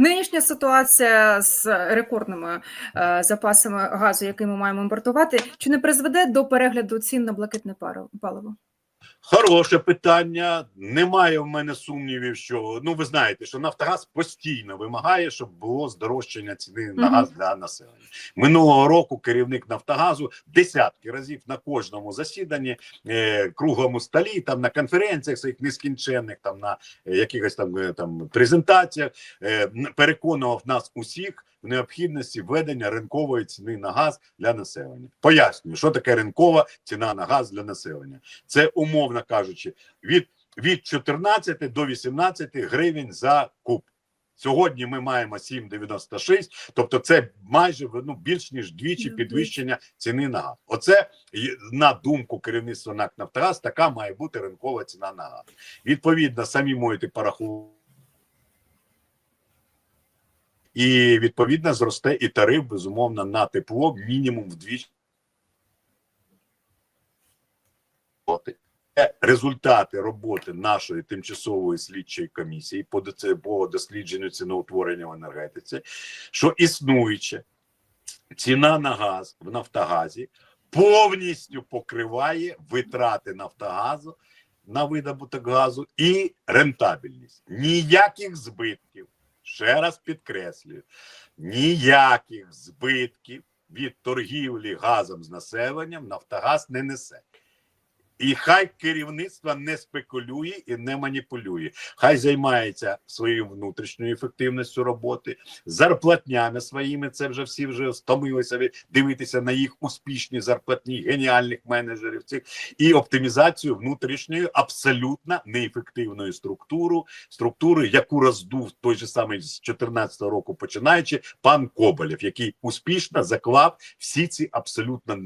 Нинішня ситуація з рекордними е, запасами газу, який ми маємо імпортувати, чи не призведе до перегляду цін на блакитне паливо? Хороше питання. Немає в мене сумнівів, що ну ви знаєте, що Нафтогаз постійно вимагає, щоб було здорожчання ціни на газ для населення. Минулого року керівник Нафтогазу десятки разів на кожному засіданні, е, круглому столі, там на конференціях своїх нескінченних, там на е, якихось там, е, там презентаціях е, переконував нас усіх в необхідності введення ринкової ціни на газ для населення. Пояснюю, що таке ринкова ціна на газ для населення. Це умовно кажучи, від, від 14 до 18 гривень за куб. Сьогодні ми маємо 7,96, тобто це майже ну, більш ніж двічі Ну, підвищення ціни на газ. Оце на думку керівництва НАК «Нафтогаз» така має бути ринкова ціна на газ. Відповідно, самі можете порахувати. І відповідно зросте і тариф безумовно на тепло мінімум вдвічі. Результати роботи нашої тимчасової слідчої комісії по по дослідженню ціноутворення в енергетиці, що існуюча ціна на газ в Нафтогазі повністю покриває витрати Нафтогазу на видобуток газу і рентабельність. Ніяких збитків. Ще раз підкреслюю: ніяких збитків від торгівлі газом з населенням Нафтогаз не несе. І хай керівництво не спекулює і не маніпулює. Хай займається своєю внутрішньою ефективністю роботи, зарплатнями своїми. Це вже всі вже стомилися дивитися на їх успішні зарплатні геніальних менеджерів цих і оптимізацію внутрішньої абсолютно неефективної структури, структури, яку роздув той же самий з 14 року, починаючи пан Коболєв, який успішно заклав всі ці абсолютно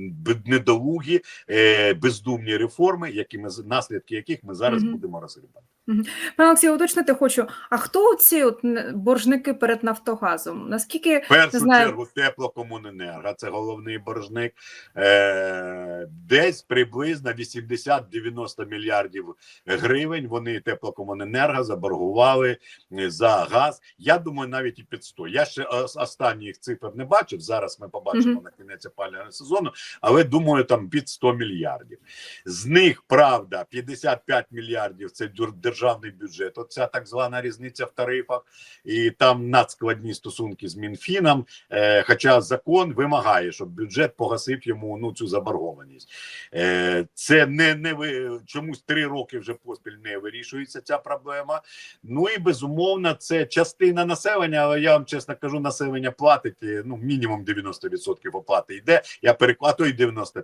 недолугі, е, бездумні реформи, які ми наслідки яких ми зараз Мгм. будемо розглядати. Пане Олексію, уточнити хочу. А хто ці от боржники перед Нафтогазом? Наскільки В першу Не знаю. чергу теплокомуненерго, це головний боржник. Е, десь приблизно 80-90 мільярдів гривень. Вони теплокомуненерго заборгували за газ. Я думаю, навіть і під 100. Я ще останніх цифр не бачив. Зараз ми побачимо Мгм. на кінець опалювального сезону, але думаю, там під 100 мільярдів. З них правда 55 мільярдів це дюр- державний бюджет. Оця так звана різниця в тарифах, і там надскладні стосунки з Мінфіном. Е, хоча закон вимагає, щоб бюджет погасив йому ну цю заборгованість. Е, це не, не ви чомусь три роки вже поспіль не вирішується ця проблема. Ну і безумовно, це частина населення. Але я вам чесно кажу, населення платить е, ну мінімум 90% оплати йде. Я перекладу і 95%.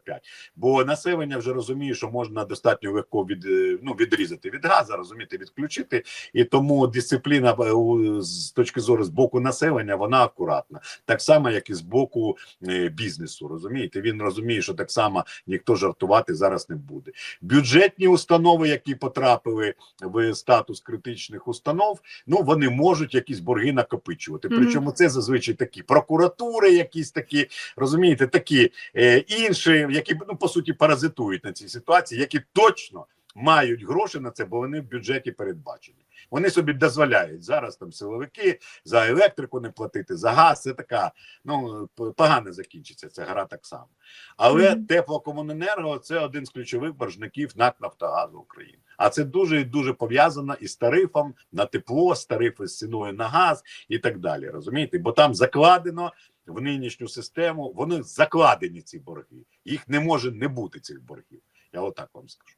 Бо населення вже розуміє, що можна достатньо легко від е, ну відрізати від газу, розуміти, відключити. І тому дисципліна е, з точки зору з боку населення вона акуратна, так само, як і з боку е, бізнесу. Розумієте, він розуміє, що так само ніхто жартувати зараз не буде. Бюджетні установи, які потрапили в статус критичних установ, ну вони можуть якісь борги накопичувати. Мгм. Причому це зазвичай такі прокуратури, якісь такі розумієте, такі е, інші, які ну по суті паразитують на цій ситуації, які точно мають гроші на це, бо вони в бюджеті передбачені. Вони собі дозволяють зараз там силовики за електрику не платити, за газ. Це така ну погано закінчиться ця гра так само. Але Мгм. теплокомуненерго це один з ключових боржників НАК Нафтогазу України. А це дуже і дуже пов'язано із тарифом на тепло, з тарифи з ціною на газ і так далі. Розумієте? Бо там закладено в нинішню систему, вони закладені ці борги. Їх не може не бути цих боргів. Я отак вам скажу.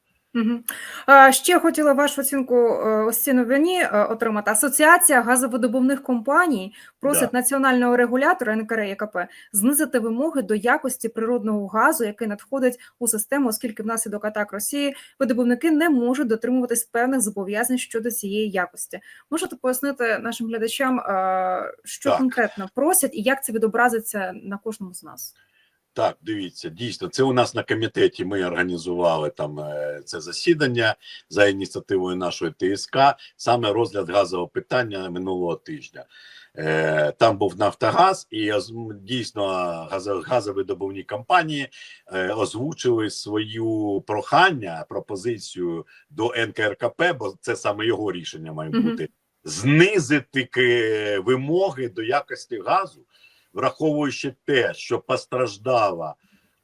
Ще хотіла вашу оцінку е, ось цій новині е, отримати. Асоціація газовидобувних компаній просить Да. національного регулятора НКРЕКП знизити вимоги до якості природного газу, який надходить у систему, оскільки внаслідок атак Росії видобувники не можуть дотримуватись певних зобов'язань щодо цієї якості. Можете пояснити нашим глядачам, е, що Так. конкретно просять і як це відобразиться на кожному з нас? Так, дивіться, дійсно, це у нас на комітеті. Ми організували там е, це засідання за ініціативою нашої ТСК, саме розгляд газового питання минулого тижня. Е, Там був Нафтогаз, і дійсно газо- газовидобувні компанії е, озвучили свою прохання, пропозицію до НКРКП, бо це саме його рішення має бути знизити вимоги до якості газу, враховуючи те, що постраждала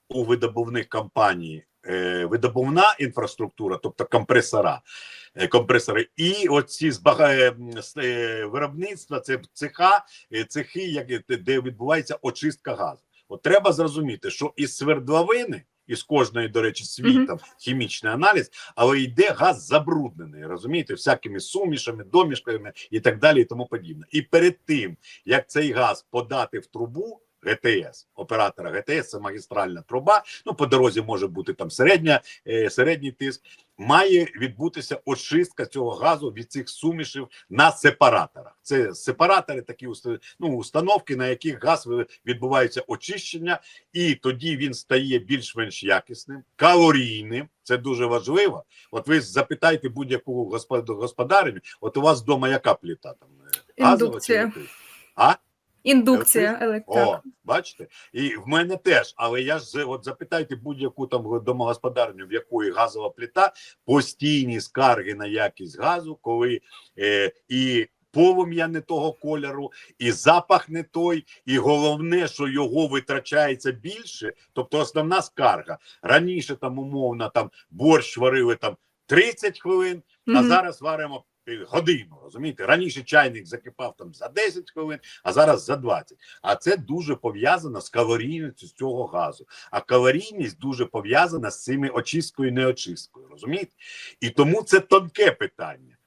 у видобувних компаній е, видобувна інфраструктура, тобто компресора, е, компресори, і оці збага... е, виробництва, це цеха, цехи, як, де відбувається очистка газу. От треба зрозуміти, що із свердловини, із кожної, до речі, свій там хімічний аналіз, але йде газ забруднений, розумієте, всякими сумішами, домішками і так далі, і тому подібне. І перед тим як цей газ подати в трубу. ГТС, оператора ГТС, це магістральна труба. Ну по дорозі може бути там середня, е, середній тиск. Має відбутися очистка цього газу від цих сумішів на сепараторах. Це сепаратори, такі ну, установки, на яких газ відбувається очищення, і тоді він стає більш-менш якісним, калорійним. Це дуже важливо. От ви запитайте будь-яку господ- господариню, от у вас вдома яка плита там е, газова чи. А? Індукція електрика. О, бачите, і в мене теж, але я ж от запитайте будь-яку там домогосподарню, в якої газова плита, постійні скарги на якість газу, коли е, і полум'я не того кольору, і запах не той, і головне, що його витрачається більше. Тобто, основна скарга раніше там умовно там борщ варили там 30 хвилин, а Мгм. зараз варимо годину. Розумієте, раніше чайник закипав там за 10 хвилин, а зараз за 20. А це дуже пов'язано з калорійністю цього газу. А калорійність дуже пов'язана з цими очисткою і неочисткою. Розумієте? І тому це тонке питання.